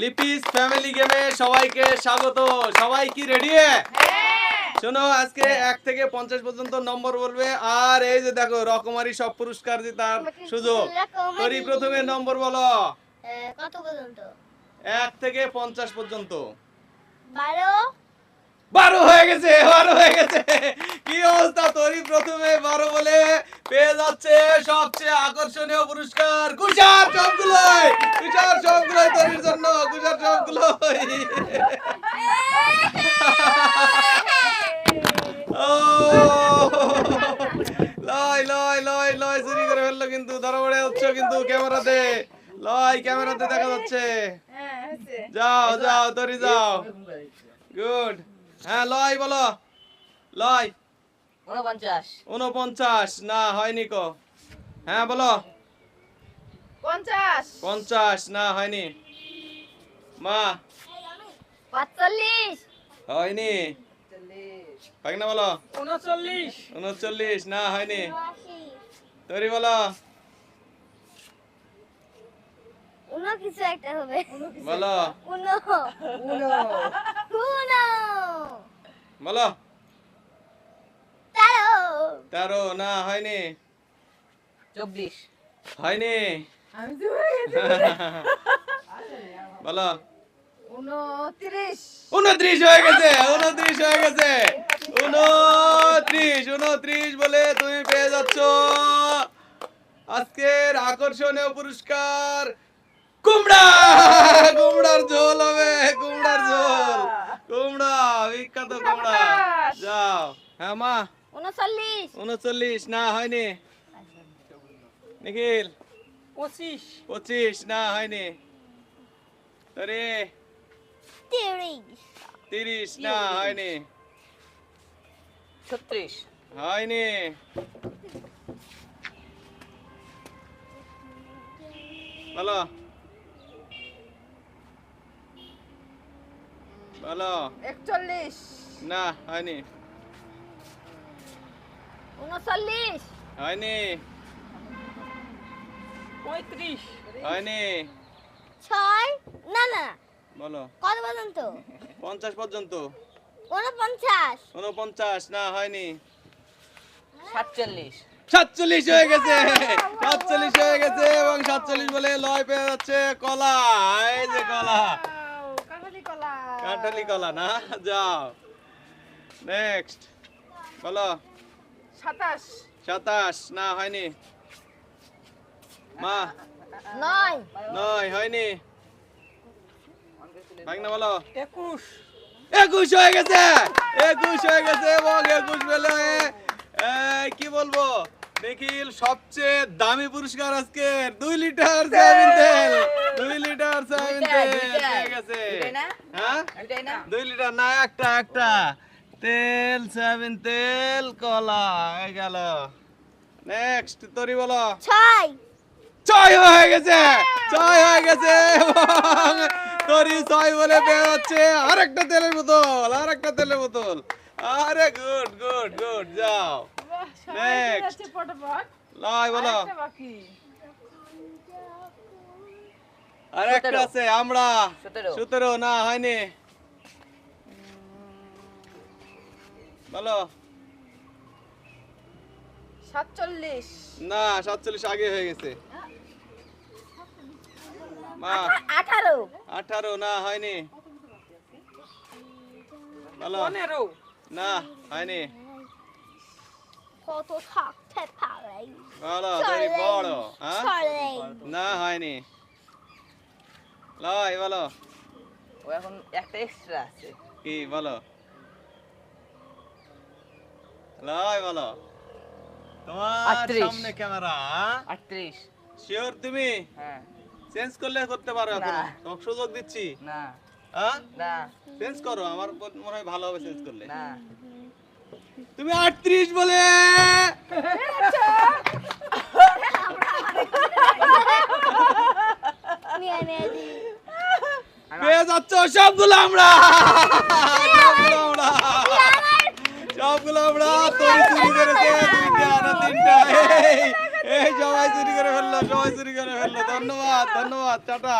Lipi's family গেমে সবাইকে স্বাগত। সবাই কি রেডি শোনো আজকে এক থেকে পঞ্চাশ পর্যন্ত নম্বর বলবে। আর এই যে দেখো রকমারি সব পুরস্কার জেতার সুযোগ। তোরই প্রথমে নম্বর বলো। কত পর্যন্ত? এক থেকে পঞ্চাশ পর্যন্ত। বারো। বারো হয়ে গেছে বারো হয়ে গেছে। কি অবস্থা? তোরই প্রথমে বারো বলে পেয়ে যাচ্ছে সবচেয়ে আকর্ষণীয় পুরস্কার। কুষার সবগুলোই কুষার সবগুলোই তোরির জন্য কুষার সবগুলোই ও লয় লয় লয় লয় চুরি করে ফেলল কিন্তু ধরা পড়ে যাচ্ছে কিন্তু ক্যামেরাতে। লয় ক্যামেরাতে দেখা যাচ্ছে। যাও যাও তরি যাও। গুড। হ্যাঁ লয় বলো। লয়। উনপঞ্চাশ না হয়নি কো। হ্যাঁ বলো। পঞ্চাশ। পঞ্চাশ না হয়নি। মা। হয়নি। পাক না বলো? উনচল্লিশ। উনচল্লিশ না হয়নি। বলো। উনো কিছু একটা হবে। বলো। উনো। উনো। বলো। তেরো। তেরো না হয়নি। চব্বিশ। হয়নি। আমি তো হয়ে গেছি। বলো। উনত্রিশ। হয়ে গেছে উনত্রিশ হয়ে গেছে। উনত্রিশ উনত্রিশ বলে তুমি পেয়ে যাচ্ছ আজকের আকর্ষণীয় পুরস্কার। কুমড়া কুমড়ার ঝোল হবে কুমড়ার ঝোল। কুমড়া বিখ্যাত কুমড়া। যাও। হ্যাঁ মা। উনচল্লিশ। উনচল্লিশ না হয়নি। নিখিল। পঁচিশ। পঁচিশ না হয়নি। আরে। তিরিশ। না হয়নি। ছত্রিশ। হয়নি। বলো। বলো। একচল্লিশ। না হয়নি। উনচল্লিশ। হয়নি। পঁয়ত্রিশ। হয়নি। ছয়। বলো। কত পর্যন্ত? পঞ্চাশ পর্যন্ত। উনপঞ্চাশ উনপঞ্চাশ না হয়নি। সাতচল্লিশ। সাতচল্লিশ হয়ে গেছে। সাতচল্লিশ হয়ে গেছে এবং সাতচল্লিশ বলে লয় পেয়ে যাচ্ছে কলা। এই যে কলা। কাঁঠালি কলা। কাঁঠালি কলা না? যাও। নেক্সট বলো। সাতাশ। সাতাশ না হয়নি। মা। নয়। নয় হয়নি। একুশ। একুশ হয়ে গেছে। একুশ হয়ে গেছে এবং একুশ বেলে কি বলব? নিখিল সবচেয়ে দামি পুরস্কার আজকে। দুই লিটার সয়াবিন তেল। দুই লিটার সয়াবিন তেল পেয়ে গেছে। না? হ্যাঁ? দুই লিটার না একটা একটা। তেল সয়াবিন তেল কলা হয়ে গেল। নেক্সট তরি বলো। ছয়। ছয় হয়ে গেছে। ছয় হয়ে গেছে তরি বলে আর একটা তেলের বোতল আর একটা তেলের বোতল। আরে গুড গুড গুড যাও। লয় বলো। আরেকটা আর একটা আছে আমরা। সতেরো। সতেরো না হয়নি। বলো। সাতচল্লিশ। না সাতচল্লিশ আগে হয়ে গেছে। মা আঠারো। আঠারো না হয়নি। বলো পনেরো। না হয়নি। কত থাকতে পারে বলো তোরি বড় হ্যাঁ? না হয়নি। লয় বলো। ও এখন একটা এক্সট্রা আছে। কি বলো। লয় বলো। তোমার সামনে ক্যামেরা আটত্রিশ। শিওর তুমি? হ্যাঁ। চেঞ্জ করলে করতে পারো এখন। সুযোগ দিচ্ছি। না। হ্যাঁ? না। চেঞ্জ করো আমার মনে হয় ভালো হবে চেঞ্জ করলে। না। তুমি আটত্রিশ বলে! মিয়া মিয়া পেয়ে যাচ্ছ সবগুলো আমরা। সবগুলো আমরা। করেছে দুইটা না তিনটা। এই সবাই চুরি করে ফেলল সবাই চুরি করে ফেলল। ধন্যবাদ ধন্যবাদ টাটা।